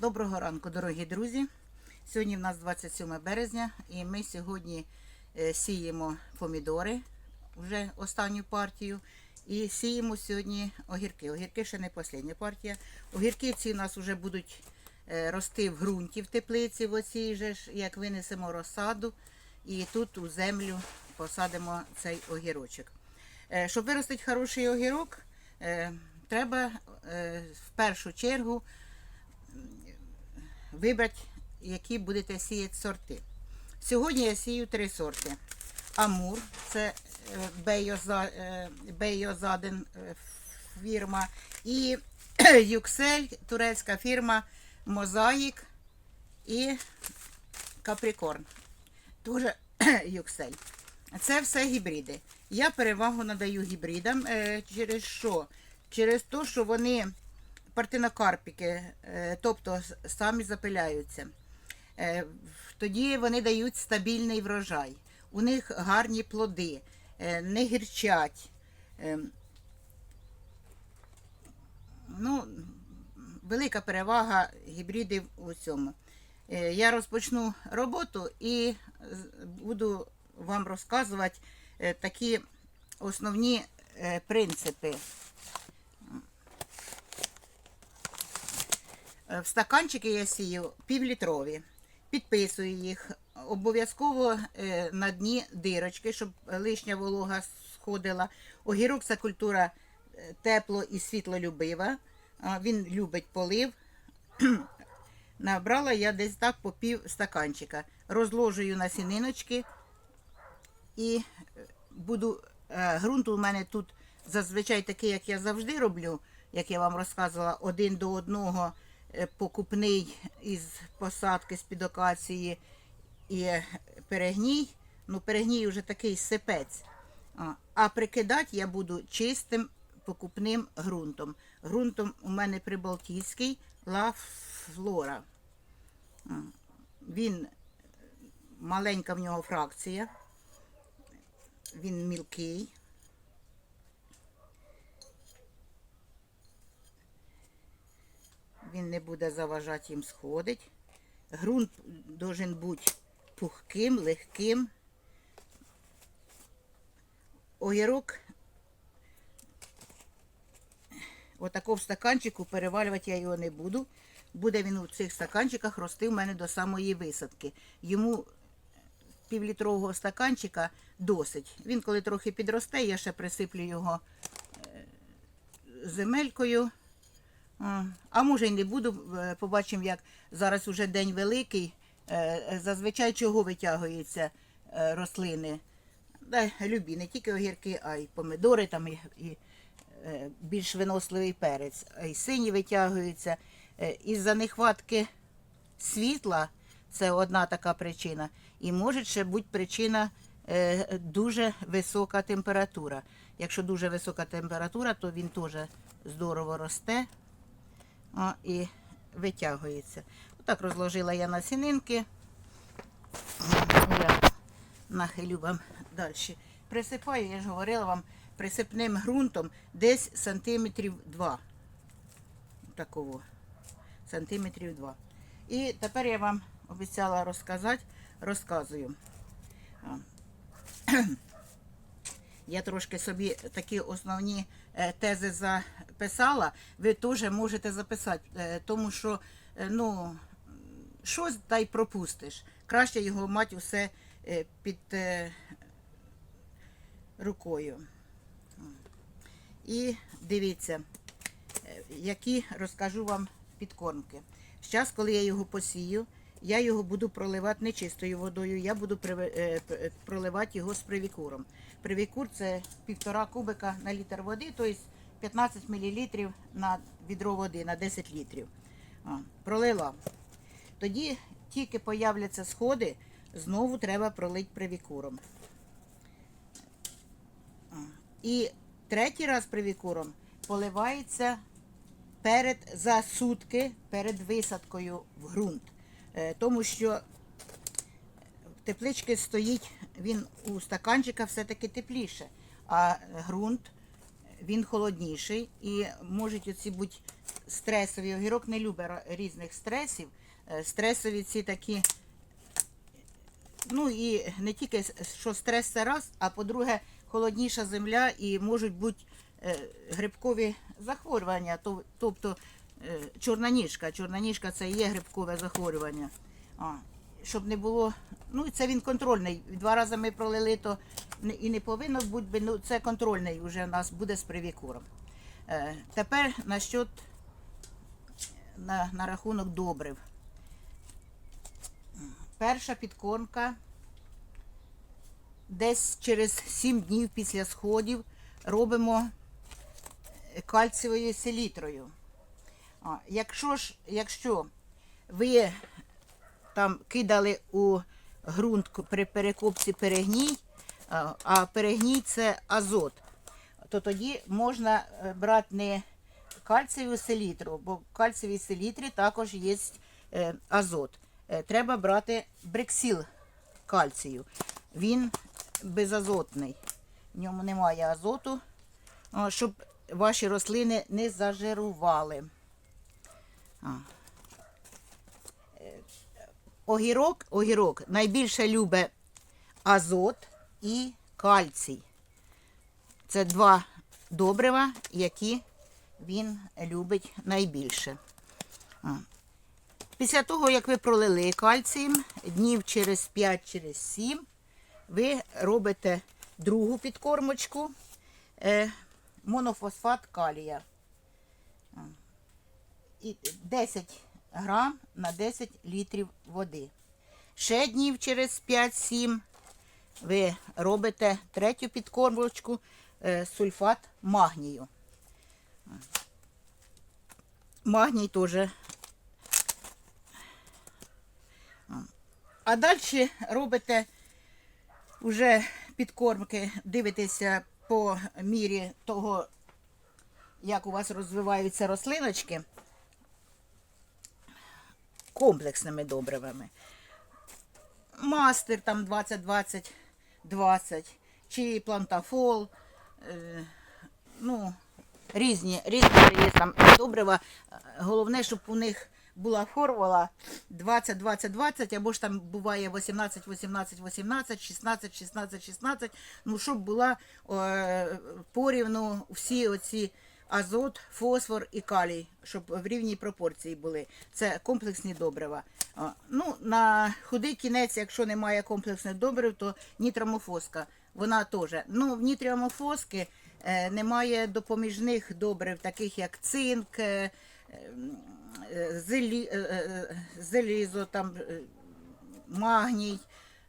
Доброго ранку, дорогі друзі. Сьогодні в нас 27 березня і ми сьогодні е, сіємо помідори, вже останню партію. І сіємо сьогодні огірки. Огірки ще не остання партія. Огірки ці у нас вже будуть е, рости в ґрунті в теплиці, в оцій же ж, як винесемо розсаду, і тут у землю посадимо цей огірочок. Е, Щоб виростити хороший огірок, треба в першу чергу вибрати, які будете сіяти сорти. Сьогодні я сію три сорти. Амур, це е, е, Бейозаден е, фірма, і Юксель, турецька фірма Мозаїк і Каприкорн. Дуже Юксель. Це все гібриди. Я перевагу надаю гібридам через що? Через те, що вони партинокарпіки, е, тобто самі запиляються. Е, Тоді вони дають стабільний врожай. У них гарні плоди, е, не гірчать. Ну, велика перевага гібридів у цьому. Я розпочну роботу і буду вам розказувати такі основні принципи. В стаканчики я сію півлітрові. Підписую їх. Обов'язково е, на дні дирочки, щоб лишня волога сходила. Огірок це культура е, тепло і світлолюбива. Він любить полив. Набрала я десь так по пів стаканчика. Розложую на сіниночки і е, буду. е, Грунт у мене тут зазвичай такий, як я завжди роблю, як я вам розказувала, один до одного е, покупний із посадки з під акації і е, перегній. Ну, перегній вже такий сипець. А, прикидати я буду чистим покупним ґрунтом. Ґрунтом у мене прибалтійський Ла Флора. Він маленька в нього фракція. Він мілкий. Він буде заважати їм сходити. Грунт должен бути пухким, легким. Огірок отако в стаканчику перевалювати я його не буду. Буде він у цих стаканчиках рости в мене до самої висадки. Йому півлітрового стаканчика досить. Він коли трохи підросте, я ще присиплю його е, земелькою. А, може й не буду, е, побачимо, як зараз уже день великий. Е, Зазвичай чого витягуються е, рослини. Да, любі, не тільки огірки, а й помидори, там і, і е, більш виносливий перець, а й сині витягуються. Е, Із-за нехватки світла це одна така причина. І може ще бути причина е, дуже висока температура. Якщо дуже висока температура, то він теж здорово росте а, і витягується. Отак розложила я на сінинки. Я нахилю вам далі. Присипаю, я ж говорила вам, присипним ґрунтом десь сантиметрів 2. Такого. Сантиметрів 2. І тепер я вам обіцяла розказати, розказую. Я трошки собі такі основні тези записала. Ви теж можете записати, е, тому що е, ну, щось та й пропустиш. Краще його мати усе е, під е, рукою. І дивіться, е, які розкажу вам підкормки. Зараз, коли я його посію, я його буду проливати не чистою водою, я буду е, е, проливати його з привікуром. Привікур це півтора кубика на літр води, тобто 15 мл на відро води на 10 літрів. Пролила. Тоді тільки появляться сходи, знову треба пролити привікуром. І третій раз привікуром поливається перед за сутки перед висадкою в ґрунт. Е, Тому що в тепличці стоїть, він у стаканчика все-таки тепліше, а ґрунт він холодніший і можуть оці бути стресові. Огірок не любить різних стресів. Е, Стресові ці такі. Ну і не тільки що стрес це раз, а по-друге, холодніша земля і можуть бути е, грибкові захворювання. Тобто е, чорна ніжка. Чорна ніжка це є грибкове захворювання. А, щоб не було. Ну, це він контрольний. Два рази ми пролили, то і не повинно бути, ну це контрольний вже у нас буде з привікуром. Е, тепер насчет, на, на рахунок добрив. Перша підкормка десь через 7 днів після сходів робимо кальцієвою селітрою. Якщо ж, якщо ви там кидали у ґрунт при перекопці перегній, а, перегній це азот, то тоді можна е, брати не кальцієву селітру, бо в кальцієвій селітрі також є е, азот. Е, Треба брати бриксіл кальцію. Він безазотний. В ньому немає азоту, щоб ваші рослини не зажирували. Огірок, огірок найбільше любить азот і кальцій. Це два добрива, які він любить найбільше. Після того, як ви пролили кальцієм, днів через 5 через 7, ви робите другу підкормочку е, монофосфат калія. А. І 10 грам на 10 літрів води. Ще днів через 5-7 ви робите третю підкормочку е, сульфат магнію. Магній теж. А далі робите вже підкормки, дивитеся по мірі того, як у вас розвиваються рослиночки комплексними добривами. Мастер там 20-20-20, чи плантафол, е, ну, різні, різні є там добрива. Головне, щоб у них була формула 20-20-20, або ж там буває 18-18-18, 16-16-16, ну, щоб була е, порівну всі оці азот, фосфор і калій, щоб в рівній пропорції були. Це комплексні добрива. Ну, на худий кінець, якщо немає комплексних добрив, то нітромофоска. Вона теж. Ну, в нітромофоски е, немає допоміжних добрив, таких як цинк, е, е, зелі, залізо, там, магній.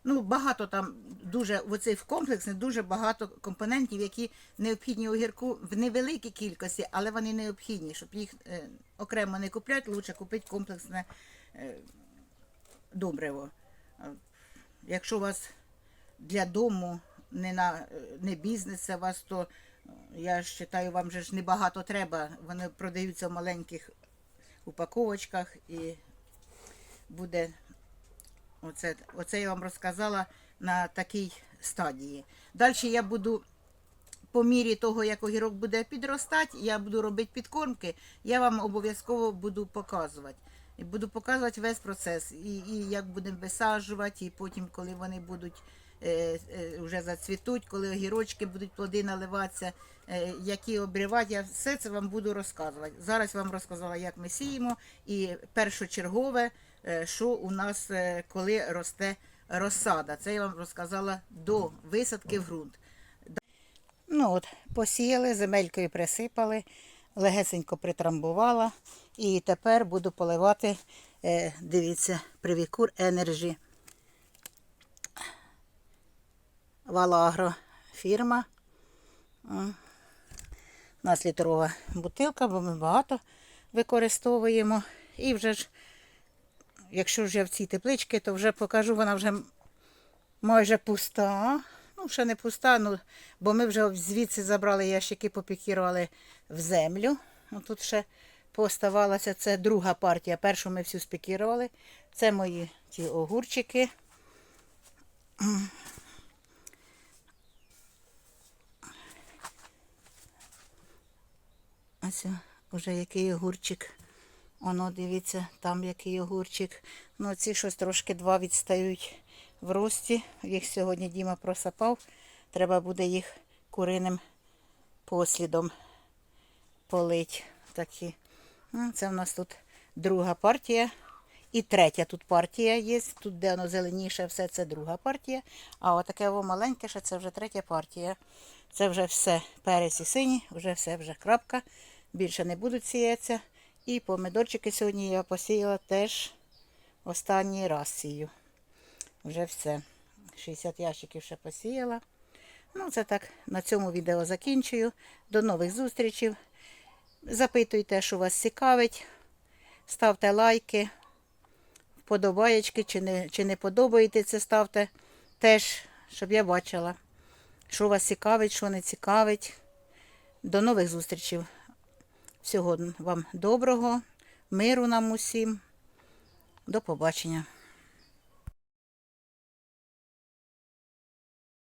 Ну, багато там дуже в оцих комплексних дуже багато компонентів, які необхідні огірку в невеликій кількості, але вони необхідні. Щоб їх е, окремо не купляти, краще купити комплексне е, добриво. Якщо у вас для дому не на не бізнес у вас, то е, я вважаю, вам же ж небагато треба. Вони продаються в маленьких упаковочках і буде Оце, оце я вам розказала на такій стадії. Далі я буду, по мірі того, як огірок буде підростати, я буду робити підкормки, я вам обов'язково буду показувати. І буду показувати весь процес. І, і як будемо висаджувати, і потім, коли вони будуть е, е, вже зацвітуть, коли огірочки будуть плоди наливатися, е, які обривати, я все це вам буду розказувати. Зараз вам розказала, як ми сіємо, і першочергове, що у нас е, коли росте розсада. Це я вам розказала до висадки в ґрунт. Ну от, посіяли, земелькою присипали, легесенько притрамбувала. І тепер буду поливати, е, дивіться, Привікур Energy. Валагро фірма. У нас літрова бутилка, бо ми багато використовуємо. І вже ж, якщо вже в цій тепличці, то вже покажу, вона вже майже пуста. Ну, ще не пуста, ну, бо ми вже звідси забрали ящики, попікірували в землю. Ну, тут ще поставалася це друга партія. Першу ми всю спікірували. Це мої ті огурчики. Ось Уже який огурчик. Оно, дивіться, там який огурчик. Ну, ці щось трошки два відстають в рості. Їх сьогодні Діма просапав. Треба буде їх куриним послідом полить. Такі. Ну, Це в нас тут друга партія. І третя тут партія є. Тут, де воно зеленіше, все це друга партія. А отаке воно маленьке, ще це вже третя партія. Це вже все перець і сині, вже все вже крапка. Більше не будуть сіятися. І помидорчики сьогодні я посіяла теж останній раз сію. Вже все. 60 ящиків ще посіяла. Ну, це так, на цьому відео закінчую. До нових зустрічей. Запитуйте, що вас цікавить. Ставте лайки, вподобаєчки, чи не, чи не подобаєте це, ставте теж, щоб я бачила, що вас цікавить, що не цікавить. До нових зустрічей. Всього вам доброго, миру нам усім. До побачення.